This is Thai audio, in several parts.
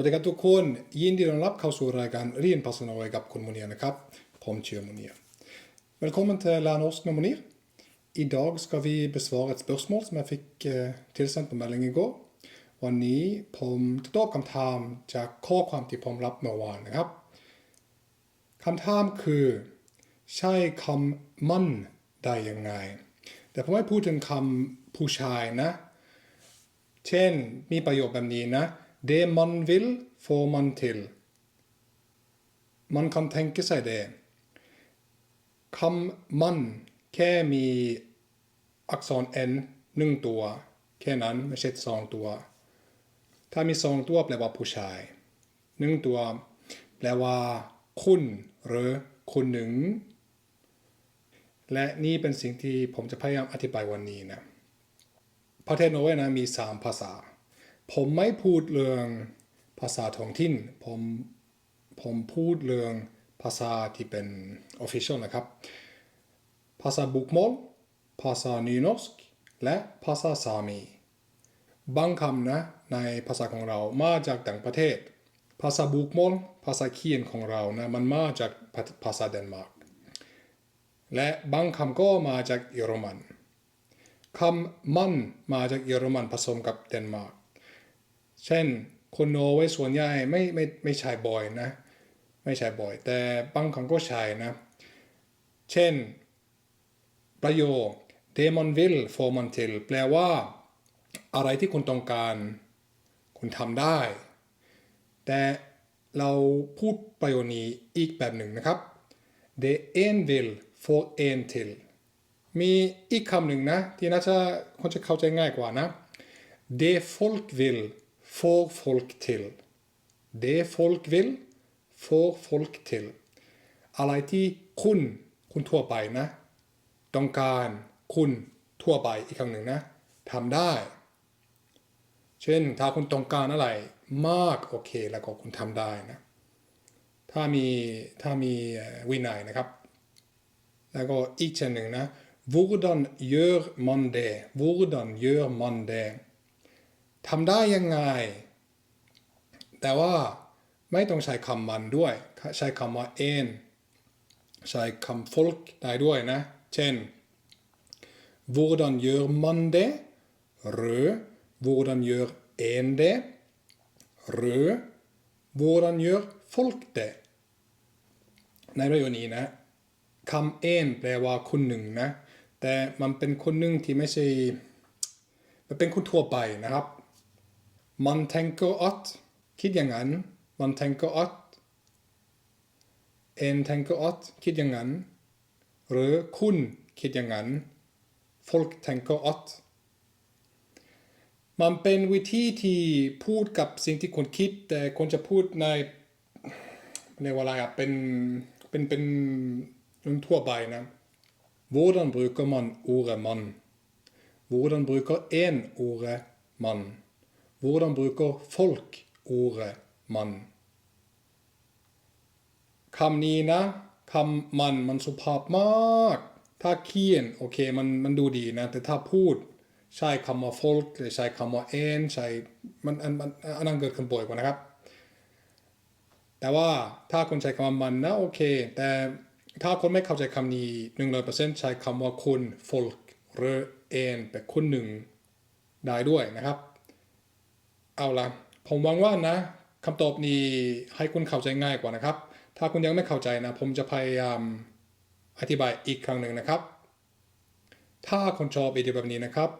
วัสดีครับทุกคนยินดีต้อนรับเข้าสู่รายการเรียนภาษาโนเวกับคุณมุนีนะครับผมเชื่อมุนี Velkommen til Lær norsk med Monir. I dag skal vi besvare et spørsmål som jeg fikk eh, tilsendt på melding i går. วันนี้ผมจะตอบคำถามจากข้อความที่ผมรับเมื่อวานนะครับคำถามคือ ใช้คำมั่นได้ยังไง แต่ผมไม่พูดถึงคำผู้ชายนะ เช่นมีประโยคแบบนี้นะ Det man vil får man til man kan tenke seg det คำมันแค่มีอักษร n หนึ่งตัว แค่นั้นไม่ใช่สองตัว ถ้ามีสองตัวแปลว่าผู้ชายหนึ่งตัว แปลว่า คุณ หรือคุณหนึ่ง และนี่เป็นสิ่งที่ผมจะพยายามอธิบายวันนี้นะประเทศนอร์เวย์นะมีสามภาษา ผมไม่พูดเรื่องภาษาท้องถิ่น ผมผมพูดเรื่องภาษาที่เป็น official นะครับ ภาษาบุกมอลภาษานีนอสกและภาษาซามี บางคำนะในภาษาของเรามาจากต่างประเทศ ภาษาบุกมอลภาษาเขียนของเรานะมันมาจากภาษาเดนมาร์ก และบางคำก็มาจากเยอรมันคำมันมาจากเยอรมันผสมกับเดนมาร์ก เช่นคนโนอร์เวย์ส่วนใหญ่ไม่ไม่ไม่ใช้บ่อยนะ ไม่ใช้บ่อย แต่บางครั้งก็ใช้นะ เช่น ประโยค det man vil får man til แปลว่า อะไรที่คุณต้องการ คุณทำได้ แต่เราพูดประโยคนี้อีกแบบหนึ่งนะครับ det en vil får en til มีอีกคำหนึ่งนะ ที่น่าจะคนจะเข้าใจง่ายกว่านะ det folk vil får folk til det folk vil får folk til อะไรที่คุณคุณทั่วไปนะ ต้องการคุณทั่วไปอีกครั้งหนึ่งนะทำได้ เช่นถ้าคุณต้องการอะไรมากโอเคแล้วก็คุณทำได้นะ ถ้ามีถ้ามีวินัยนะครับ แล้วก็อีกเช่นหนึ่งนะ hvordan gjør man det hvordan gjør man det ทำได้ยังไง แต่ว่าไม่ต้องใช้คำมันด้วย ใช้คำว่า en ใช้คำ folk ได้ด้วยนะ เช่น hvordan gjør man det หรือ hvordan gjør en det หรือ hvordan gjør folk det ในประโยคนี้นะคำ en แปลว่าคนหนึ่งนะ แต่มันเป็นคนหนึ่งที่ไม่ใช่ มันเป็นคนทั่วไปนะครับ man tenker at คิดอย่างนั้น man tenker at en tenker at คิดอย่างนั้นหรือคุณคิดอย่างนั้น folk tenker at มันเป็นวิธีที่พูดกับสิ่งที่คุณคิด แต่คนจะพูดในเรียกว่าอะไรอะเป็นเป็นเป็นทั่วไปนะ Hvordan bruker man ordet mann? Hvordan bruker en ordet mann? Hvordan bruker folk ordet mann? คำนี้นะคำมันมันสุภาพมาก ถ้าเขียนโอเคมันมันดูดีนะ แต่ถ้าพูดใช้คำว่า folk หรือใช้คำว่า en ใช้มันอันมันอันนั้นเกิดขึ้นบ่อยกว่านะครับ แต่ว่าถ้าคนใช้คำว่ามันนะโอเค แต่ถ้าคนไม่เข้าใจคำนี้หนึ่งร้อยเปอร์เซ็นต์ใช้คำว่าคุณ folk หรือ n เป็นคุณหนึ่งได้ด้วยนะครับ เอาละผมหวังว่านะคำตอบนี้ให้คุณเข้าใจง่ายกว่านะครับ ถ้าคุณยังไม่เข้าใจนะ ผมจะพยายามอธิบายอีกครั้งหนึ่งนะครับ ถ้าคุณชอบวิดีโอแบบนี้นะครับ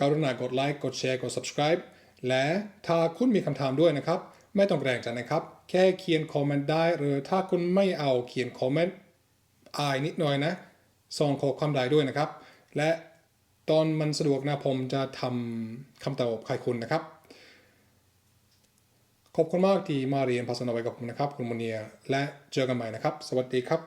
กรุณากดไลค์กดแชร์กด subscribe และถ้าคุณมีคำถามด้วยนะครับ ไม่ต้องแรงใจนะครับ แค่เขียนคอมเมนต์ได้ หรือถ้าคุณไม่เอาเขียนคอมเมนต์อายนิดหน่อยนะส่งข้อความได้ด้วยนะครับ และตอนมันสะดวกนะผมจะทำคำตอบให้คุณนะครับ ขอบคุณมากที่มาเรียนภาษาโนเวกับผมนะครับ คุณโมเนีย และเจอกันใหม่นะครับ สวัสดีครับ